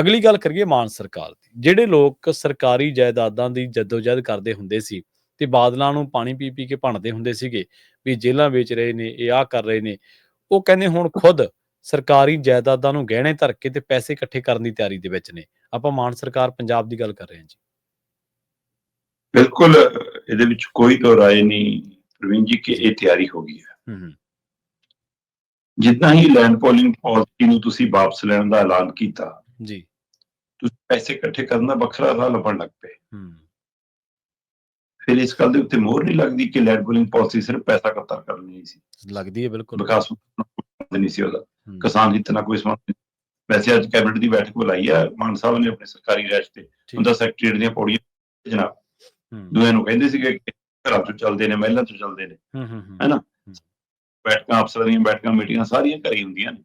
ਅਗਲੀ ਗੱਲ ਕਰੀਏ ਮਾਨ ਸਰਕਾਰ ਦੀ ਜਿਹੜੇ ਲੋਕ ਸਰਕਾਰੀ ਜਾਇਦਾਦਾਂ ਦੀ ਜਦੋਜਹਿਦ ਕਰਦੇ ਹੁੰਦੇ ਸੀ ਤੇ ਬਾਦਲਾਂ ਨੂੰ ਪਾਣੀ ਪੀ ਪੀ ਕੇ ਭੰਨਦੇ ਹੁੰਦੇ ਸੀਗੇ ਵੀ ਜੇਲ੍ਹਾਂ ਵੇਚ ਰਹੇ ਨੇ ਇਹ ਆ ਕਰ ਰਹੇ ਨੇ ਉਹ ਕਹਿੰਦੇ ਹੁਣ ਖੁਦ ਸਰਕਾਰੀ ਜਾਇਦਾਦਾਂ ਨੂੰ ਗਹਿਣੇ ਧਰ ਕੇ ਤੇ ਪੈਸੇ ਇਕੱਠੇ ਕਰਨ ਦੀ ਤਿਆਰੀ ਦੇ ਵਿੱਚ ਨੇ। ਆਪਾਂ ਮਾਨ ਸਰਕਾਰ ਪੰਜਾਬ ਦੀ ਗੱਲ ਕਰ ਰਹੇ ਹਾਂ ਜੀ। ਬਿਲਕੁਲ ਇਹਦੇ ਵਿੱਚ ਕੋਈ ਦੋ ਰਾਏ ਨਹੀਂ ਪ੍ਰਵੀਨ ਜੀ ਕਿ ਇਹ ਤਿਆਰੀ ਹੋ ਗਈ ਹੈ। ਹੂੰ ਹੂੰ। ਜਿੱਦਾਂ ਹੀ ਲੈਂਡ ਪੋਲਿੰਗ ਪਾਲਿਸੀ ਨੂੰ ਤੁਸੀਂ ਵਾਪਸ ਲੈਣ ਦਾ ਐਲਾਨ ਕੀਤਾ ਜੀ ਤੁਸੀਂ ਪੈਸੇ ਇਕੱਠੇ ਕਰਨ ਦਾ ਵੱਖਰਾ ਰਾਹ ਲੱਭਣ ਲੱਗ ਪਏ ਹੂੰ ਫਿਰ ਇਸ ਗੱਲ ਦੇ ਉੱਤੇ ਮੋਹਰ ਨਹੀਂ ਲੱਗਦੀ ਕਿ ਲੈਂਡ ਪੋਲਿੰਗ ਪਾਲਿਸੀ ਸਿਰਫ ਪੈਸਾ ਇਕੱਠਾ ਕਰਨੀ ਸੀ ਲੱਗਦੀ ਹੈ ਬਿਲਕੁਲ ਵਿਕਾਸ ਨਹੀਂ ਸੀ ਉਹਦਾ ਕਿਸਾਨ ਹਿੱਤ ਨਾਲ ਕੋਈ ਸੰਬੰਧ ਨਹੀਂ ਵੈਸੇ ਅੱਜ ਕੈਬਨਿਟ ਦੀ ਬੈਠਕ ਬੁਲਾਈ ਹੈ ਮਾਨ ਸਾਹਿਬ ਨੇ ਆਪਣੇ ਸਰਕਾਰੀ ਰਾਜ ਤੇ। ਉਹਦਾ ਸੈਕਟਰੀਏਟ ਦੀਆਂ ਪੌੜੀਆਂ ਜਨਾਬ ਹੂੰ ਦੂਏ ਨੂੰ ਕਹਿੰਦੇ ਸੀਗੇ ਕਿ ਘਰਾਂ ਤੋਂ ਚੱਲਦੇ ਨੇ ਮਹਿਲਾਂ ਤੋਂ ਚੱਲਦੇ ਨੇ ਹੂੰ ਹੂੰ ਹੂੰ, ਹੈ ਨਾ ਬੈਠਕਾਂ ਅਫਸਰਾਂ ਦੀਆਂ ਬੈਠਕਾਂ ਮੀਟਿੰਗਾਂ ਸਾਰੀਆਂ ਹੀ ਹੁੰਦੀਆਂ ਨੇ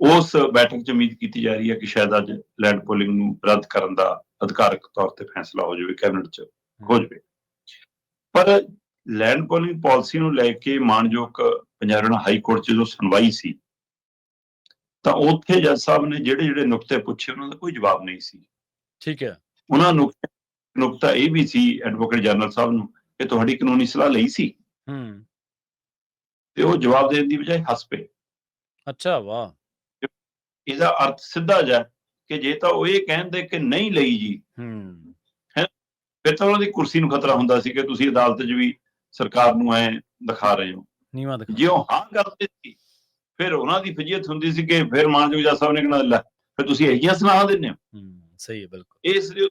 ਉਸ ਬੈਠਕ 'ਚ ਉਮੀਦ ਕੀਤੀ ਜਾ ਰਹੀ ਹੈ ਕਿ ਸ਼ਾਇਦ ਅੱਜ ਲੈਂਡ ਪੋਲਿੰਗ ਨੂੰ ਰੱਦ ਕਰਨ ਦਾ ਅਧਿਕਾਰਕ ਤੌਰ ਤੇ ਫੈਸਲਾ ਹੋ ਜਾਵੇ ਕੈਬਨਿਟ 'ਚ ਹੋ ਜਾਵੇ। ਪਰ ਲੈਂਡ ਪੋਲਿੰਗ ਪਾਲਿਸੀ ਨੂੰ ਲੈ ਕੇ ਮਾਨਯੋਗ ਪੰਜਾਬ ਹਰਿਆਣਾ ਹਾਈ ਕੋਰਟ 'ਚ ਜੋ ਸੁਣਵਾਈ ਸੀ ਤਾਂ ਉੱਥੇ ਜੱਜ ਸਾਹਿਬ ਨੇ ਜਿਹੜੇ ਜਿਹੜੇ ਨੁਕਤੇ ਪੁੱਛੇ ਉਹਨਾਂ ਦਾ ਕੋਈ ਜਵਾਬ ਨਹੀਂ ਸੀ। ਠੀਕ ਹੈ। ਉਹਨਾਂ ਨੁਕਤੇ ਨੁਕਤਾ ਇਹ ਵੀ ਸੀ ਐਡਵੋਕੇਟ ਜਨਰਲ ਸਾਹਿਬ ਨੂੰ ਕਿ ਤੁਹਾਡੀ ਕਾਨੂੰਨੀ ਸਲਾਹ ਲਈ ਸੀ। ਹੂੰ ਤੇ ਉਹ ਜਵਾਬ ਦੇਣ ਦੀ ਬਜਾਏ ਹੱਸ ਪਏ। ਅੱਛਾ ਵਾਹ। ਇਹਦਾ ਅਰਥ ਸਿੱਧਾ ਜਿਹਾ ਕਿ ਜੇ ਤਾਂ ਉਹ ਇਹ ਕਹਿੰਦੇ ਕਿ ਨਹੀਂ ਲਈ ਜੀ ਹੂੰ। ਫਿਰ ਤਾਂ ਉਹਨਾਂ ਦੀ ਕੁਰਸੀ ਨੂੰ ਖਤਰਾ ਹੁੰਦਾ ਸੀ ਕਿ ਤੁਸੀਂ ਅਦਾਲਤ 'ਚ ਵੀ ਸਰਕਾਰ ਨੂੰ ਐ ਦਿਖਾ ਰਹੇ ਹੋ। ਨੀਵਾ ਦਿਖਾ। ਜੇ ਉਹ ਹਾਂ ਕਰਦੇ ਸੀ ਫਿਰ ਉਹਨਾਂ ਦੀ ਫਜੀਅਤ ਹੁੰਦੀ ਸੀ ਕਿ ਫਿਰ ਮਾਨਯੋਗ ਜੱਜ ਸਾਹਿਬ ਨੇ ਕਹਿਣਾ ਲੈ ਫਿਰ ਤੁਸੀਂ ਇਹੀਆਂ ਸੁਣਾ ਦਿੰਦੇ ਹੋ। ਹੂੰ ਸਹੀ ਹੈ ਬਿਲਕੁਲ। ਇਸ ਲਈ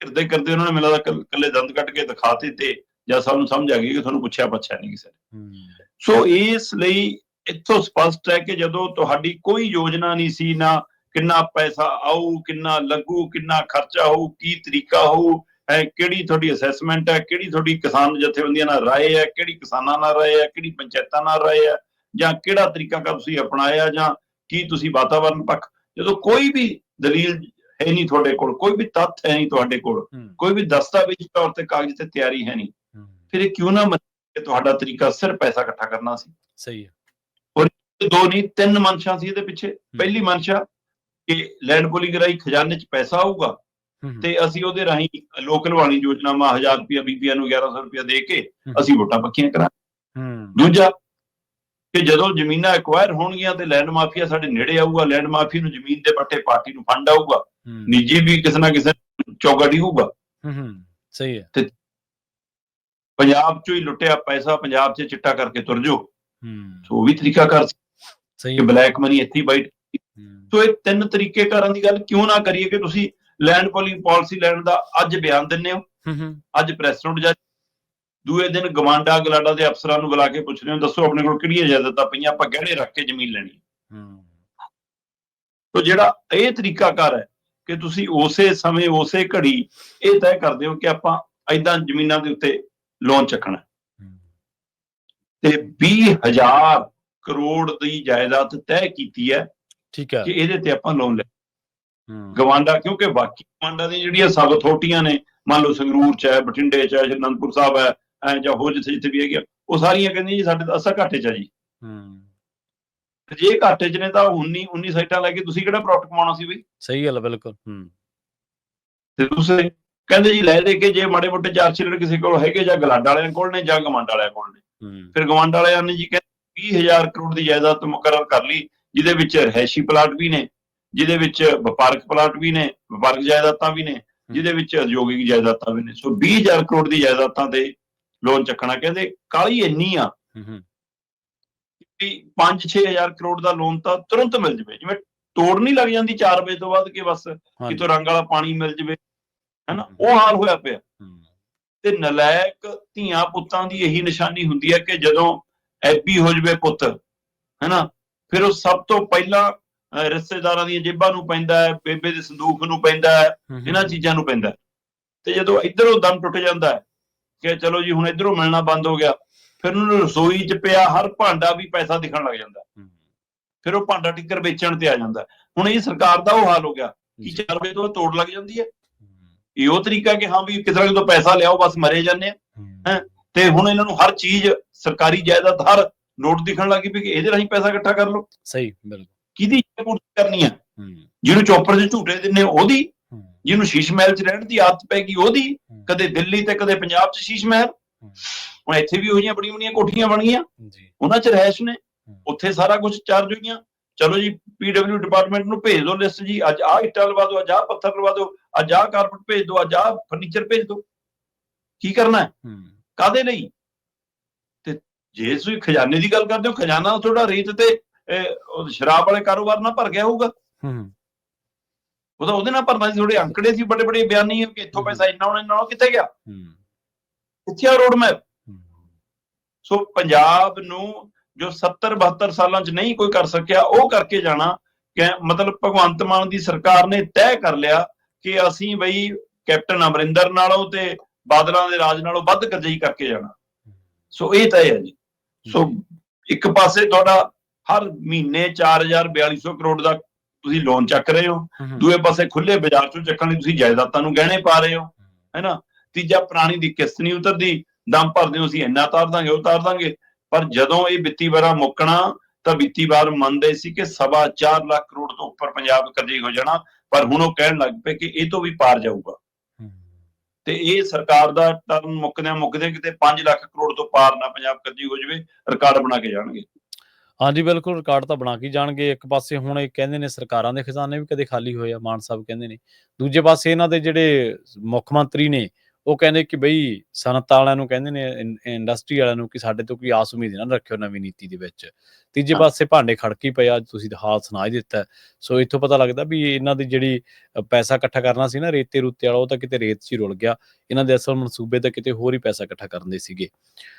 ਕਰਦੇ ਕਰਦੇ ਉਹਨਾਂ ਨੇ ਮੈਨੂੰ ਲੱਗਦਾ ਕੱਲ- ਕੱਲੇ ਦੰਦ ਕੱਢ ਕੇ ਦਿਖਾਤੇ ਤੇ ਜੱਜ ਸਾਹਿਬ ਨੂੰ ਸਮਝ ਆ ਗਈ ਕਿ ਤੁਹਾਨੂੰ ਪੁੱਛਿਆ ਪੱਛਿਆ ਨਹੀਂ ਕਿਸੇ ਨੇ। ਹੂੰ। ਸੋ ਇਸ ਲਈ ਇੱਥੋਂ ਸਪਸ਼ਟ ਹੈ ਕਿ ਜਦੋਂ ਤੁਹਾਡੀ ਕੋਈ ਯੋਜਨਾ ਨਹੀਂ ਸੀ ਨਾ ਕਿੰਨਾ ਪੈਸਾ ਆਊ ਕਿੰਨਾ ਲੱਗੂ ਕਿੰਨਾ ਖਰਚਾ ਹੋਊ ਕੀ ਤਰੀਕਾ ਹੋਊ ਹੈ ਕਿਹੜੀ ਤੁਹਾਡੀ ਅਸੈਸਮੈਂਟ ਹੈ ਕਿਹੜੀ ਤੁਹਾਡੀ ਕਿਸਾਨ ਜਥੇਬੰਦੀਆਂ ਨਾਲ ਰਾਏ ਹੈ ਕਿਹੜੀ ਕਿਸਾਨਾਂ ਨਾਲ ਰਾਏ ਹੈ ਕਿਹੜੀ ਪੰਚਾਇਤਾਂ ਨਾਲ ਰਾਏ ਹੈ ਜਾਂ ਕਿਹੜਾ ਤਰੀਕਾ ਕਰ ਤੁਸੀਂ ਅਪਣਾਇਆ ਜਾਂ ਕੀ ਤੁਸੀਂ ਵਾਤਾਵਰਣ ਪੱਖ ਜਦੋਂ ਕੋਈ ਵੀ ਦਲੀਲ ਹੈ ਨਹੀਂ ਤੁਹਾਡੇ ਕੋਲ ਕੋਈ ਵੀ ਤੱਥ ਹੈ ਨਹੀਂ ਤੁਹਾਡੇ ਕੋਲ ਕੋਈ ਵੀ ਦਸਤਾਵੇਜ਼ ਤੌਰ ਤੇ ਕਾਗਜ਼ ਤੇ ਤਿਆਰੀ ਹੈ ਨਹੀਂ ਫਿਰ ਇਹ ਕਿਉਂ ਨਾ ਮੰਨੇ ਕਿ ਤੁਹਾਡਾ ਤਰੀਕਾ ਸਿਰਫ ਪੈਸਾ ਇਕੱਠਾ ਕਰਨਾ ਸੀ? ਸਹੀ ਹੈ। ਦੋ ਨਹੀਂ ਤਿੰਨ ਮਨਸ਼ਾ ਸੀ ਇਹਦੇ ਪਿੱਛੇ। ਪਹਿਲੀ ਮਨਸ਼ਾ ਕਿ ਲੈਂਡ ਪੋਲਿੰਗ ਰਾਹੀਂ ਖਜ਼ਾਨੇ 'ਚ ਪੈਸਾ ਆਊਗਾ ਤੇ ਅਸੀਂ ਉਹਦੇ ਰਾਹੀਂ ਲੋਕਲ ਵਾਲੀ ਯੋਜਨਾਵਾਂ 1000 ਰੁਪਇਆ ਬੀਬੀਆਂ ਨੂੰ 1100 ਰੁਪਇਆ ਦੇ ਕੇ। ਅਸੀਂ ਵੋਟਾਂ ਪੱਕੀਆਂ ਕਰਾਂ ਹੂੰ। ਦੂਜਾ ਕਿ ਜਦੋਂ ਜ਼ਮੀਨਾਂ ਐਕਵਾਇਰ ਹੋਣਗੀਆਂ ਤੇ ਲੈਂਡ ਮਾਫੀਆ ਸਾਡੇ ਨੇੜੇ ਆਊਗਾ ਲੈਂਡ ਮਾਫੀ ਨੂੰ ਜ਼ਮੀਨ ਦੇ ਪੱਟੇ ਪਾਰਟੀ ਨੂੰ ਫੰਡ ਆਊਗਾ ਨਿੱਜੀ ਵੀ ਕਿਸੇ ਨਾ ਕਿਸੇ ਚੌਗਾ ਹੂੰ ਹੂੰ। ਸਹੀ ਹੈ। ਪੰਜਾਬ 'ਚੋਂ ਹੀ ਲੁੱਟਿਆ ਪੈਸਾ ਪੰਜਾਬ 'ਚ ਚਿੱਟਾ ਕਰਕੇ ਤੁਰ ਜਾਓ। ਹੂੰ। ਸੋ ਉਹ ਵੀ ਤਰੀਕਾ ਕਰ ਸਹੀ ਕਿ ਬਲੈਕ ਮਨੀ ਇੱਥੇ ਹੀ ਬਾਈਟ ਸੋ ਇਹ ਤਿੰਨ ਤਰੀਕੇ ਕਰਨ ਦੀ ਗੱਲ ਕਿਉਂ ਨਾ ਕਰੀਏ ਕਿ ਤੁਸੀਂ ਲੈਂਡ ਪੋਲਿੰਗ ਪਾਲਿਸੀ ਲੈਣ ਦਾ ਅੱਜ ਬਿਆਨ ਦਿੰਦੇ ਹੋ। ਅੱਜ ਪ੍ਰੈਸ ਨੋਟ ਜਾ ਦੂਏ ਦਿਨ ਗਵਾਂਡਾ ਗਲਾਡਾ ਦੇ ਅਫਸਰਾਂ ਨੂੰ ਬੁਲਾ ਕੇ ਪੁੱਛ ਰਹੇ ਹੋ ਦੱਸੋ ਆਪਣੇ ਕੋਲ ਕਿਹੜੀਆਂ ਇਜਾਜ਼ਤਾਂ ਪਈਆਂ ਆਪਾਂ ਗਹਿਣੇ ਰੱਖ ਕੇ ਜ਼ਮੀਨ ਲੈਣੀ ਹੈ। ਸੋ ਜਿਹੜਾ ਇਹ ਤਰੀਕਾਕਾਰ ਹੈ ਕਿ ਤੁਸੀਂ ਉਸੇ ਸਮੇਂ ਉਸੇ ਘੜੀ ਇਹ ਤੈਅ ਕਰਦੇ ਹੋ ਕਿ ਆਪਾਂ ਐਦਾਂ ਜ਼ਮੀਨਾਂ ਦੇ ਉੱਤੇ ਲੋਨ ਚੱਕਣਾ ਤੇ 20000 ਕਰੋੜ ਦੀ ਜਾਇਦਾਦ ਤੈਅ ਕੀਤੀ ਹੈ ਠੀਕ ਹੈ। ਕਿ ਇਹਦੇ ਤੇ ਆਪਾਂ ਲੋਨ ਲੈ ਗਵਾਂਡਾ ਕਿਉਂਕਿ ਬਾਕੀ ਗਵਾਂਡਾ ਦੀਆਂ ਜਿਹੜੀਆਂ ਸਬ ਅਥਾਰਟੀਆਂ ਨੇ ਮੰਨ ਲਓ ਸੰਗਰੂਰ ਚ ਹੈ ਬਠਿੰਡੇ ਚ ਹੈ ਜਾਂ ਅਨੰਦਪੁਰ ਸਾਹਿਬ ਹੈ ਐ ਜਾਂ ਹੋਰ ਜਿੱਥੇ ਜਿੱਥੇ ਵੀ ਹੈਗੀਆਂ ਉਹ ਸਾਰੀਆਂ ਕਹਿੰਦੀਆਂ ਜੀ ਸਾਡੇ ਤਾਂ ਅਸਾ ਘਾਟੇ ਚ ਆ ਜੀ। ਹੂੰ। ਤੇ ਜੇ ਘਾਟੇ ਚ ਨੇ ਤਾਂ 19 19 ਸਾਈਟਾਂ ਲੈ ਕੇ ਤੁਸੀਂ ਕਿਹੜਾ ਪ੍ਰੋਫਿਟ ਕਮਾਉਣਾ ਸੀ ਬਈ? ਸਹੀ ਗੱਲ ਹੈ ਬਿਲਕੁਲ। ਹੂੰ। ਤੇ ਦੂਸਰੇ ਕਹਿੰਦੇ ਜੀ ਲੈ ਦੇ ਕੇ ਜੇ ਮਾੜੇ ਮੋਟੇ ਚਾਰ ਛਿਲੜ ਕਿਸੇ ਕੋਲ ਹੈਗੇ ਜਾਂ ਗਲਾਡਾ ਵਾਲਿਆਂ ਕੋਲ ਨੇ ਜਾਂ ਗਵਾਂਡਾ ਵਾਲਿਆਂ ਕੋਲ ਨੇ। ਹੂੰ। ਫਿਰ ਗਵਾਂਡਾ ਵਾਲਿਆਂ ਨੇ ਜੀ ਕਹਿੰਦੇ 20000 ਕਰੋੜ ਦੀ ਜਾਇਦਾਦ ਮੁਕਰਰ ਕਰ ਲਈ ਜਿਹਦੇ ਵਿੱਚ ਰਹਿਸ਼ੀ ਪਲਾਟ ਵੀ ਨੇ ਜਿਹਦੇ ਵਿੱਚ ਵਪਾਰਕ ਪਲਾਟ ਵੀ ਨੇ ਵਪਾਰਕ ਜਾਇਦਾਦਾਂ ਵੀ ਨੇ ਜਿਹਦੇ ਵਿੱਚ ਉਦਯੋਗਿਕ ਜਾਇਦਾਦਾਂ ਵੀ ਨੇ। ਸੋ 20000 ਕਰੋੜ ਦੀ ਜਾਇਦਾਦਾਂ ਤੇ ਲੋਨ ਚੱਕਣਾ ਕਹਿੰਦੇ ਕਾਲੀ ਇੰਨੀ ਆ ਹੂੰ ਹੂੰ। ਵੀ 5-6000 ਕਰੋੜ ਦਾ ਲੋਨ ਤਾਂ ਤੁਰੰਤ ਮਿਲ ਜਵੇ ਜਿਵੇਂ ਤੋੜ ਨਹੀਂ ਲੱਗ ਜਾਂਦੀ 4 ਵਜੇ ਤੋਂ ਬਾਅਦ ਕਿ ਬਸ ਕਿਤੋਂ ਰੰਗ ਵਾਲਾ ਪਾਣੀ ਮਿਲ ਜਵੇ ਹੈਨਾ? ਉਹ ਹਾਲ ਹੋਇਆ ਪਿਆ। ਤੇ ਨਲਾਇਕ ਧੀਆਂ ਪੁੱਤਾਂ ਦੀ ਇਹੀ ਨਿਸ਼ਾਨੀ ਹੁੰਦੀ ਹੈ ਕਿ ਜਦੋਂ ਐਬੀ ਹੋ ਜਵੇ ਪੁੱਤ ਹੈਨਾ? ਫਿਰ ਉਹ ਸਭ ਤੋਂ ਪਹਿਲਾਂ ਰਿਸ਼ਤੇਦਾਰਾਂ ਦੀਆਂ ਜੇਬਾਂ ਨੂੰ ਪੈਂਦਾ ਹੈ ਬੇਬੇ ਦੇ ਸੰਦੂਕ ਨੂੰ ਪੈਂਦਾ ਹੈ ਇਹਨਾਂ ਚੀਜ਼ਾਂ ਨੂੰ ਪੈਂਦਾ। ਤੇ ਜਦੋਂ ਇਧਰੋਂ ਦਮ ਟੁੱਟ ਜਾਂਦਾ ਹੈ ਕਿ ਚਲੋ ਜੀ ਹੁਣ ਇਧਰੋਂ ਮਿਲਣਾ ਬੰਦ ਹੋ ਗਿਆ ਫਿਰ ਉਹਨੂੰ ਰਸੋਈ 'ਚ ਪਿਆ ਹਰ ਭਾਂਡਾ ਵੀ ਪੈਸਾ ਦਿਖਣ ਲੱਗ ਜਾਂਦਾ ਫਿਰ ਉਹ ਭਾਂਡਾ ਟਿੱਕਰ ਵੇਚਣ ਤੇ ਆ ਜਾਂਦਾ। ਹੁਣ ਇਹ ਸਰਕਾਰ ਦਾ ਉਹ ਹਾਲ ਹੋ ਗਿਆ ਕਿ ਜੀ, 4 ਵਜੇ ਤੋਂ ਤੋੜ ਲੱਗ ਜਾਂਦੀ ਹੈ। ਇਹ ਉਹ ਤਰੀਕਾ ਕਿ ਹਾਂ ਵੀ ਕਿਸੇ ਤੋਂ ਪੈਸਾ ਲਿਆਓ ਬਸ ਮਰੇ ਜਾਂਦੇ ਆ। ਹੈਂ? ਤੇ ਹੁਣ ਇਹਨਾਂ ਨੂੰ ਹਰ ਚੀਜ਼ ਸਰਕਾਰੀ ਜਾਇਦਾਦ ਹਰ ਨੋਟ ਦਿਖਣ ਲੱਗੀ ਵੀ ਇਹਦੇ ਰਾਹੀਂ ਪੈਸਾ ਇਕੱਠਾ ਕਰ ਲਓ। ਸਹੀ ਬਿਲਕੁਲ। ਕਿਹਦੀ ਪੂਰਤੀ ਕਰਨੀ ਹੂੰ। ਜਿਹਨੂੰ ਚੋਪਰ 'ਚ ਝੂਟੇ ਦਿੰਨੇ ਉਹਦੀ। ਜਿਹਨੂੰ ਸ਼ੀਸ਼ ਮਹਿਲ 'ਚ ਰਹਿਣ ਦੀ ਆਦਤ ਪੈ ਗਈ ਉਹਦੀ। ਕਦੇ ਦਿੱਲੀ ਤੇ ਕਦੇ ਪੰਜਾਬ 'ਚ ਸ਼ੀਸ਼ ਮਹਿਲ। ਹੁਣ ਇੱਥੇ ਵੀ ਉਹੀਆਂ ਬੜੀਆਂ ਬੜੀਆਂ ਕੋਠੀਆਂ ਬਣ ਗਈਆਂ ਜੀ। ਉਹਨਾਂ 'ਚ ਰਹਿਸ਼ ਨੇ। ਉੱਥੇ ਸਾਰਾ ਕੁਝ ਚਾਰਜ ਹੋਈਆਂ। ਚਲੋ ਜੀ ਪੀਡਬਲਿਊ ਡਿਪਾਰਟਮੈਂਟ ਨੂੰ ਭੇਜ ਦਿਓ ਲਿਸਟ ਜੀ। ਅੱਜ ਆਹ ਇੱਟਾਂ ਲਵਾ ਦਿਓ ਅੱਜ ਆਹ ਪੱਥਰ ਲਵਾ ਦਿਓ ਅੱਜ ਆਹ ਕਾਰਪਟ ਭੇਜ ਦਿਓ ਅੱਜ ਆਹ ਫਰਨੀਚਰ ਭੇਜ ਦਿਓ। ਕੀ ਕਰਨਾ ਹੈ? ਕਾਦੇ ਲਈ? ਜੇ ਤੁਸੀਂ ਖਜ਼ਾਨੇ ਦੀ ਗੱਲ ਕਰਦੇ ਹੋ ਖਜ਼ਾਨਾ ਤੁਹਾਡਾ ਰੀਤ ਤੇ ਸ਼ਰਾਬ ਵਾਲੇ ਕਾਰੋਬਾਰ ਨਾਲ ਭਰ ਗਿਆ ਹੋਊਗਾ। ਹੂੰ, ਉਹ ਤਾਂ ਉਹਦੇ ਨਾਲ ਭਰਨਾ ਸੀ ਤੁਹਾਡੇ ਅੰਕੜੇ ਸੀ ਬੜੇ ਬੜੇ ਬਿਆਨੀ ਕਿ ਇੱਥੋਂ ਪੈਸਾ ਇੰਨਾ ਹੋਣਾ ਇੰਨਾ ਕਿੱਥੇ ਗਿਆ? ਹੂੰ, ਕਿੱਥੇ ਆ ਰੋਡ ਮੈਪ ਸੋ ਪੰਜਾਬ ਨੂੰ ਜੋ 70 72 ਸਾਲਾਂ 'ਚ ਨਹੀਂ ਕੋਈ ਕਰ ਸਕਿਆ ਉਹ ਕਰਕੇ ਜਾਣਾ ਕਿ ਮਤਲਬ ਭਗਵੰਤ ਮਾਨ ਦੀ ਸਰਕਾਰ ਨੇ ਤੈਅ ਕਰ ਲਿਆ ਕਿ ਅਸੀਂ ਬਈ ਕੈਪਟਨ ਅਮਰਿੰਦਰ ਨਾਲੋਂ ਤੇ ਬਾਦਲਾਂ ਦੇ ਰਾਜ ਨਾਲੋਂ ਵੱਧ ਕਰਜਈ ਕਰਕੇ ਜਾਣਾ। ਸੋ ਇਹ ਤੈਅ ਹੈ ਜੀ। ਸੋ ਇੱਕ ਪਾਸੇ ਤੁਹਾਡਾ ਹਰ ਮਹੀਨੇ 4000 4200 ਕਰੋੜ ਦਾ ਤੁਸੀਂ ਲੋਨ ਚੱਕ ਰਹੇ ਹੋ। ਦੂਏ ਪਾਸੇ ਖੁੱਲੇ ਬਾਜ਼ਾਰ ਚੋਂ ਚੱਕਣ ਲਈ ਤੁਸੀਂ ਜਾਇਦਾਦਾਂ ਨੂੰ ਗਹਿਣੇ ਪਾ ਰਹੇ ਹੋ ਹੈਨਾ ਤੀਜਾ ਪੁਰਾਣੀ ਦੀ ਕਿਸ਼ਤ ਨਹੀਂ ਉਤਰਦੀ ਦਮ ਭਰਦੇ ਹੋ ਅਸੀਂ ਇੰਨਾ ਤਾਰ ਦਾਂਗੇ ਉਹ ਤਾਰ ਦਾਂਗੇ। ਪਰ ਜਦੋਂ ਇਹ ਵਿੱਤੀ ਵਾਰਾ ਮੁੱਕਣਾ ਤਾਂ ਵਿੱਤੀ ਵਾਰ ਮੰਨਦੇ ਸੀ ਕਿ ਸਵਾ 4 ਲੱਖ ਕਰੋੜ ਤੋਂ ਉੱਪਰ ਪੰਜਾਬ ਕਰਜ਼ਈ ਹੋ ਜਾਣਾ ਪਰ ਹੁਣ ਉਹ ਕਹਿਣ ਲੱਗ ਪਏ ਕਿ ਇਹ ਤੋਂ ਵੀ ਪਾਰ ਜਾਊਗਾ। ਤੇ ਇਹ ਸਰਕਾਰ ਦਾ ਟਰਨ ਮੁੱਕਦਿਆਂ ਮੁੱਕਦਿਆਂ ਕਿਤੇ 5 ਲੱਖ ਕਰੋੜ ਤੋਂ ਪਾਰ ਨਾ ਪੰਜਾਬ ਕਰਜ਼ਈ ਹੋ ਜਾਵੇ, ਰਿਕਾਰਡ ਬਣਾ ਕੇ ਜਾਣਗੇ। ਹਾਂਜੀ, ਬਿਲਕੁਲ, ਰਿਕਾਰਡ ਤਾਂ ਬਣਾ ਕੇ ਜਾਣਗੇ। ਇੱਕ ਪਾਸੇ ਹੁਣ ਇਹ ਕਹਿੰਦੇ ਨੇ ਸਰਕਾਰਾਂ ਦੇ ਖਜ਼ਾਨੇ ਵੀ ਕਦੇ ਖਾਲੀ ਹੋਏ ਆ, ਮਾਨ ਸਾਹਿਬ ਕਹਿੰਦੇ ਨੇ। ਦੂਜੇ ਪਾਸੇ ਇਹਨਾਂ ਦੇ ਜਿਹੜੇ ਮੁੱਖ ਮੰਤਰੀ ਨੇ ਉਹ ਕਹਿੰਦੇ ਕਿ ਬਈ ਸਨਅਤ ਵਾਲਿਆਂ ਨੂੰ ਕਹਿੰਦੇ ਨੇ ਇੰਡਸਟਰੀ ਵਾਲਿਆਂ ਨੂੰ ਕਿ ਸਾਡੇ ਤੋਂ ਕੋਈ ਆਸ ਉਮੀਦ ਨਾ ਰੱਖਿਓ ਨਵੀਂ ਨੀਤੀ ਦੇ ਵਿੱਚ ਤੀਜੇ। ਪਾਸੇ ਭਾਂਡੇ ਖੜਕੀ ਪਏ ਅੱਜ ਤੁਸੀਂ ਤਾਂ ਹਾਲ ਸੁਣਾ ਹੀ ਦਿੱਤਾ। ਸੋ ਇੱਥੋਂ ਪਤਾ ਲੱਗਦਾ ਵੀ ਇਹਨਾਂ ਦੀ ਜਿਹੜੀ ਪੈਸਾ ਇਕੱਠਾ ਕਰਨਾ ਸੀ ਨਾ ਰੇਤੇ ਰੂਤੇ ਵਾਲਾ ਉਹ ਤਾਂ ਕਿਤੇ ਰੇਤ 'ਚ ਹੀ ਰੁਲ ਗਿਆ ਇਹਨਾਂ ਦੇ ਅਸਲ ਮਨਸੂਬੇ ਤਾਂ ਕਿਤੇ ਹੋਰ ਹੀ ਪੈਸਾ ਇਕੱਠਾ ਕਰਨ ਦੇ ਸੀਗੇ